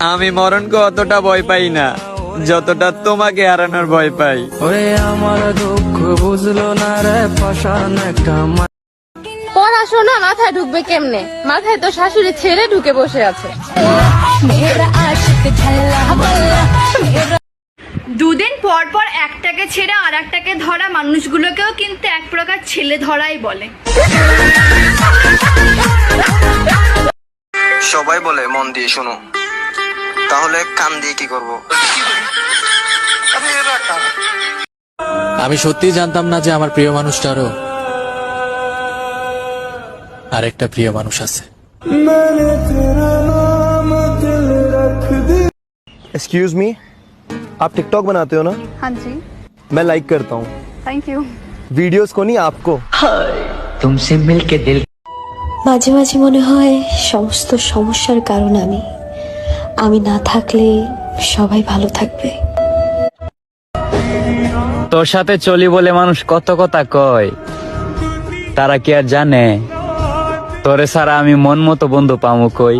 আমি মরণকে অতটা ভয় পাই না। যতটা তোমাকে হারানোর ভয় পাই। ওরে আমার দুঃখ বুঝলো না রে পাশান পড়াশোনা মাথায় ঢুকবে কেমনে? মাথায় তো শাশুড়ি ছেড়ে ঢুকে বসে আছে। দুদিন পর পর একটাকে ছেড়ে আর একটাকে ধরা মানুষগুলোকেও কিন্তু এক প্রকার ছেলে ধরাই বলে। সবাই বলে মন দিয়ে শোনো। তাহলে কান দিয়ে কি করব আমি সত্যিই জানতাম না যে আমার প্রিয় মানুষটারও আরেকটা প্রিয় মানুষ আছে एक्सक्यूज मी आप टिकटॉक बनाते हो ना हाँ जी मैं लाइक करता हूँ थैंक यू वीडियोस को नहीं आपको মাঝে মাঝে মনে হয় সমস্ত সমস্যার কারণ আমি আমি না থাকলে সবাই ভালো থাকবে। তোর সাথে চলি বলে মানুষ কত কথা কয়, তারা কি আর জানে? তোরে ছাড়া আমি মন মতো বন্ধু পামু কই?